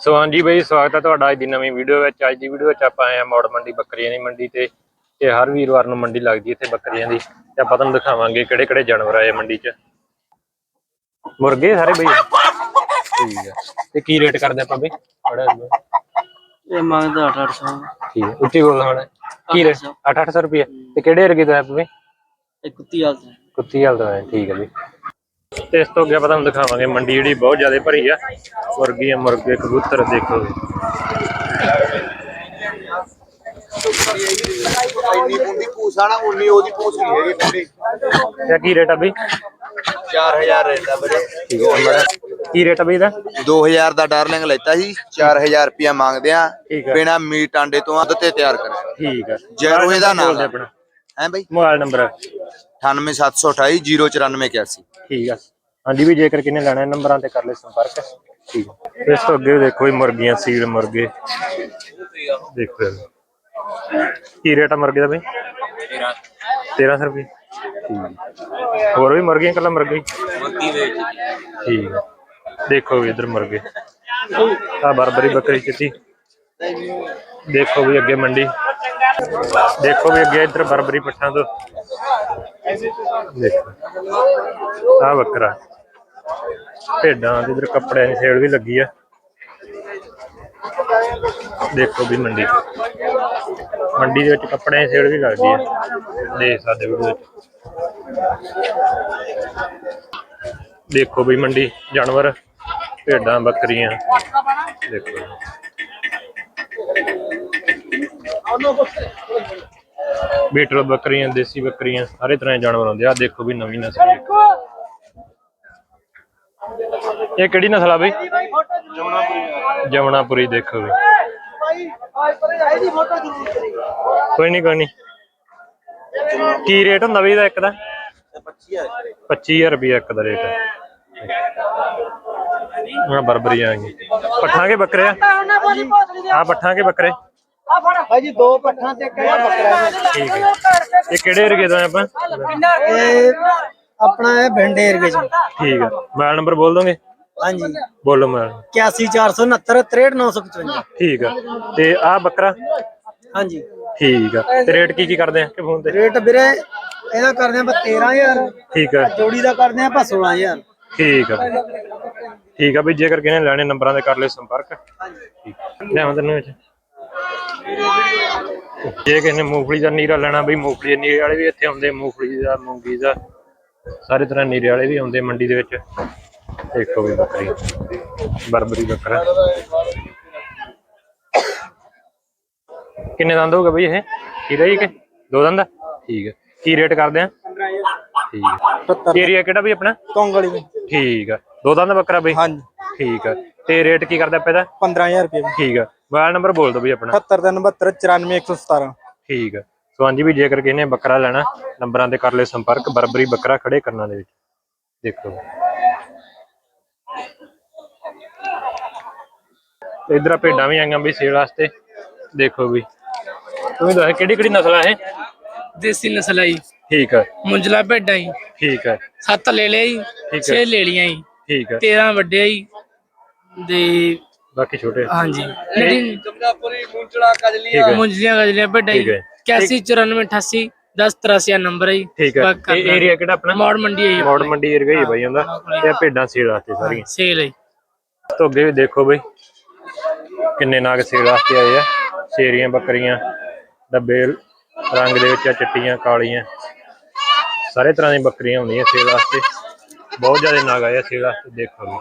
ਸੋ ਹਾਂਜੀ ਬਈ ਸਵਾਗਤ ਹੈ ਤੁਹਾਡਾ ਅੱਜ ਦੀ ਨਵੀਂ ਵੀਡੀਓ ਵਿੱਚ। ਅੱਜ ਦੀ ਵੀਡੀਓ ਵਿੱਚ ਆਪਾਂ ਆਏ ਆ ਮੌੜ ਮੰਡੀ ਬੱਕਰੀਆਂ ਦੀ ਮੰਡੀ ਤੇ ਤੇ ਹਰ ਵੀਰਵਾਰ ਨੂੰ ਮੰਡੀ ਲੱਗਦੀ ਇੱਥੇ ਬੱਕਰੀਆਂ ਦੀ। ਤੇ ਆਪਾਂ ਤੁਹਾਨੂੰ ਦਿਖਾਵਾਂਗੇ ਕਿਹੜੇ ਕਿਹੜੇ ਜਾਨਵਰ ਆਏ ਮੰਡੀ 'ਚ। ਮੁਰਗੇ ਸਾਰੇ ਬਈ। ਠੀਕ ਹੈ। ਤੇ ਕੀ ਰੇਟ ਕਰਦੇ ਆਪਾਂ ਬਈ? ਥੋੜਾ ਇਹ ਮੰਗਦਾ 800 ਠੀਕ ਹੈ। ਉੱਚੀ ਬੋਲ ਹੁਣ। ਕੀ ਰੇਟ? 8-800 ਰੁਪਏ ਤੇ ਕਿਹੜੇ ਰਗੇ ਦਾ ਹੈ ਬਈ? ਇਹ ਕੁੱਤੀ ਹਾਲ ਦਾ ਕੁੱਤੀ ਹਾਲ ਦਾ ਹੈ। ਠੀਕ ਹੈ ਬਈ। ਤੇ ਇਸ ਤੋਂ ਅੱਗੇ ਆਪਾਂ ਤੁਹਾਨੂੰ ਦਿਖਾਵਾਂਗੇ ਮੰਡੀ ਜਿਹੜੀ ਬਹੁਤ ਜ਼ਿਆਦਾ ਭਰੀ ਆ। ਮੁਰਗੀਆਂ ਮੁਰਗੇ ਕਬੂਤਰ ਦੇਖੋ। ਇੰਨੀ ਪੁੰਡੀ ਪੂਛ ਆ ਨਾ ਉਨੀ ਉਹਦੀ ਪੂਛ ਨਹੀਂ ਹੈਗੀ ਪੁੰਡੀ ਤੇ ਕੀ ਰੇਟ ਆ ਬਈ? 4000 ਰੇਟ ਆ ਵੀਰੇ। ਠੀਕ ਹੈ ਬੜਾ ਕੀ ਰੇਟ ਆ ਬਈ ਇਹਦਾ? 2000 ਦਾ ਡਾਰਲਿੰਗ ਲੈਤਾ ਸੀ 4000 ਰੁਪਿਆ ਮੰਗਦੇ ਆ ਠੀਕ। ਬਿਨਾ ਮੀਟ ਆਂਡੇ ਤੋਂ ਅੱਧ ਤੇ ਤਿਆਰ ਕਰਿਆ ਠੀਕ ਆ। ਜੈਰੋ ਇਹਦਾ ਨਾਮ ਆ। ਆਪਣਾ। ਹੈ ਬਈ? ਮੋਬਾਈਲ ਨੰਬਰ 98728 09481 ਠੀਕ ਆ। ਹਾਂਜੀ ਵੀ ਜੇਕਰ ਕਿਨੇ ਲੈਣਾ ਨੰਬਰਾਂ ਤੇ ਕਰ ਲੈ ਸੰਪਰਕ। ਠੀਕ ਆ ਇਸ ਤੋਂ ਅੱਗੇ ਦੇਖੋ ਇਹ ਮੁਰਗੀਆਂ ਸੀਲ ਮੁਰਗੇ। ਦੇਖੋ ਕੀ ਰੇਟ ਆ ਮੁਰਗੇ ਦਾ ਬਈ? 1300 ਰੁਪਏ। ਠੀਕ ਹੋਰ ਵੀ ਮੁਰਗੀਆਂ ਕੱਲਾ ਮੁਰਗਾ ਹੀ? ਠੀਕ ਦੇਖੋ ਵੀ ਇਧਰ ਮੁਰਗੇ। ਆ ਬਰਬਰੀ, ਬੱਕਰੀ, ਚਿੱਟੀ। ਦੇਖੋ ਵੀ ਅੱਗੇ ਮੰਡੀ। ਦੇਖੋ ਵੀ ਅੱਗੇ ਇੱਧਰ ਬਰਬਰੀ ਪੱਠਾਂ ਤੋਂ। ਦੇਖੋ। ਆ ਬੱਕਰਾ। ਭੇਡਾਂ ਤੇ ਇਧਰ ਕੱਪੜਿਆਂ ਦੀ ਸੇਲ ਵੀ ਲੱਗੀ ਆ। ਦੇਖੋ ਵੀ ਮੰਡੀ। ਮੰਡੀ ਦੇ ਵਿੱਚ ਕੱਪੜਿਆਂ ਦੀ ਸੇਲ ਵੀ ਲੱਗਦੀ ਆ। ਦੇਖ ਸਕਦੇ ਵੀਡੀਓ ਵਿੱਚ ਦੇਖੋ ਵੀ ਮੰਡੀ, ਜਾਨਵਰ, ਭੇਡਾਂ, ਬੱਕਰੀਆਂ। ਦੇਖੋ। ਬੀਟਲ ਬੱਕਰੀਆਂ, ਦੇਸੀ ਬੱਕਰੀਆਂ, ਸਾਰੇ ਤਰ੍ਹਾਂ ਦੇ ਜਾਨਵਰ ਹੁੰਦੇ ਆ। ਦੇਖੋ ਵੀ ਨਵੀਂ ਨਸਲ। ਇਹ ਕਿਹੜੀ ਨਸਲ ਆ ਬਈ? ਜਮਨਾਪੁਰੀ ਦੇਖੋ ਵੀ। ਕੋਈ ਨਹੀਂ ਕੋਈ ਨਹੀਂ ਕੀ ਰੇਟ ਹੁੰਦਾ ਬਈ ਇਹਦਾ ਇੱਕ ਦਾ? 25000 ਰੁਪਏ ਇੱਕ ਦਾ ਰੇਟ ਆ ਬਰਬਰੀ ਆ ਗਈ। ਪੱਠਾਂ ਕੇ ਬੱਕਰੇ ਆ? ਆ ਪੱਠਾਂ ਕੇ ਬੱਕਰੇ? ਭਾਈ ਜੀ ਦੋ ਪੱਠਾਂ ਤੇ ਕਿਹੜਾ ਬੱਕਰਾ ਠੀਕ ਹੈ। ਇਹ ਕਿਹੜੇ ਤੋਂ ਆ ਆਪਾਂ? ਆਪਣਾ ਹੈ ਭਿੰਡੇ ਏਰੀਏ ਚ। ਠੀਕ ਹੈ ਮੋਬਾਈਲ ਨੰਬਰ ਬੋਲ ਦੋਗੇ? ਹਾਂਜੀ। ਬੋਲੋ ਮੋਬਾਈਲ। 81469 63955 ਠੀਕ ਆ। ਤੇ ਆ ਬੱਕਰਾ? ਹਾਂਜੀ। ਠੀਕ ਆ। ਤੇ ਰੇਟ ਕੀ ਕੀ ਕਰਦੇ ਆ ਕਿ ਫੋਨ ਤੇ? ਰੇਟ ਵੀਰੇ ਇਹਦਾ ਕਰਦੇ ਆਪਾਂ 13000 ਠੀਕ ਆ। ਜੋੜੀ ਦਾ ਕਰਦੇ ਆਪਾਂ 16000 ਠੀਕ ਆ। ਠੀਕ ਆ ਵੀ ਜੇਕਰ ਕਿਨੇ ਲੈਣੇ ਨੰਬਰਾਂ ਤੇ ਕਰ ਲਿਓ ਸੰਪਰਕ। ਠੀਕ। ਲਿਆਵਾਂ ਤੈਨੂੰ ਵਿੱਚ ਜੇ ਕਿਸੇ ਨੇ ਮੂੰਗਫਲੀ ਦਾ ਨੀਰਾ ਲੈਣਾ ਬਈ ਮੂੰਗਫਲੀ ਦੇ ਨੀਰੇ ਵਾਲੇ ਵੀ ਇੱਥੇ ਆਉਂਦੇ ਮੂੰਗਫਲੀ ਦਾ ਮੂੰਗੀ ਦਾ। ਸਾਰੇ ਤਰ੍ਹਾਂ ਨੀਰੇ ਵਾਲੇ ਵੀ ਆਉਂਦੇ ਮੰਡੀ ਦੇ ਵਿੱਚ। ਦੇਖੋ ਵੀ ਬੱਕਰੀ ਬਰਬਰੀ ਬੱਕਰਾ। ਕਿੰਨੇ ਦੰਦ ਹੋਗਾ ਬਈ ਇਹ? ਹੀਰਾ ਹੀ? ਕਿ ਦੋ ਦੰਦ? ਠੀਕ ਹੈ। ਕੀ ਰੇਟ ਕਰਦੇ ਆ? ਠੀਕ ਹੈ। ਏਰੀਆ ਕਿਹੜਾ ਬਈ ਆਪਣਾ? ਤੋਂਗਲੀ ਠੀਕ ਆ ਦੋ ਦੰਦ ਬੱਕਰਾ ਬਈ? ਹਾਂਜੀ। ਠੀਕ ਆ ਤੇ ਰੇਟ ਕੀ ਕਰਦਾ ਪੈਦਾ 15000 ਰੁਪਏ ਠੀਕ ਆ ਮੋਬਾਈਲ ਨੰਬਰ ਬੋਲ ਦਿਓ ਬਈ ਆਪਣਾ। 77392 ਠੀਕ ਆ ਸੋ ਹਾਂਜੀ ਵੀ ਜੇਕਰ ਕਿਸੇ ਨੇ ਬੱਕਰਾ ਲੈਣਾ ਨੰਬਰਾਂ ਤੇ ਕਰ ਲੈ ਸੰਪਰਕ ਬਰਬਰੀ ਬੱਕਰਾ ਖੜੇ ਕਰਨਾਂ ਦੇ ਵਿੱਚ। ਦੇਖੋ। ਇਧਰ ਭੇਡਾਂ ਵੀ ਆਈਆਂ ਵੀ ਸੇਲ ਵਾਸਤੇ। ਦੇਖੋ ਵੀ। ਤੁਸੀਂ ਦੱਸ ਕਿਹੜੀ ਕਿਹੜੀ ਨਸਲ ਆ ਇਹ? ਦੇਸੀ ਨਸਲ ਆਈ ਠੀਕ ਹੈ ਮੁੰਜਲਾ ਭੇਡਾਂ ਹੀ ਠੀਕ ਹੈ ਸੱਤ ਲੈ ਲਿਆ ਜੀ ਛੇ ਲੈ ਲੀਆਂ ਜੀ। ਠੀਕ ਹੈ 13 ਵੱਡੇ ਜੀ। ਦੇ ਬਾਕੀ ਛੋਟੇ ਹਾਂਜੀ। ਮੁੰਜਲਾ ਕਜਲੀਆਂ। ਮੁੰਜਲੀਆਂ ਕਜਲੀਆਂ ਭੇਡਾਂ ਜੀ। 8194 88 10 83 ਨੰਬਰ ਹੈ ਜੀ। ਠੀਕ ਹੈ ਇਹ ਏਰੀਆ ਕਿਹੜਾ ਆਪਣਾ? ਮੌੜ ਮੰਡੀ ਹੈ ਵੀ ਦੇਖੋ ਬਈ ਕਿੰਨੇ ਨਾਗ ਵਾਸਤੇ ਆਏ ਆ। ਸ਼ੇਰੀਆਂ ਬੱਕਰੀਆਂ ਡੱਬੇ ਰੰਗ ਦੇ ਵਿੱਚ ਆ ਚਿੱਟੀਆਂ ਦੀਆਂ ਬੱਕਰੀਆਂ ਹੁੰਦੀਆਂ ਸੇਲ ਵਾਸਤੇ। ਬਹੁਤ ਜ਼ਿਆਦਾ ਨਾਗ ਆਇਆ ਸੇਲ ਵਾਸਤੇ ਦੇਖੋ।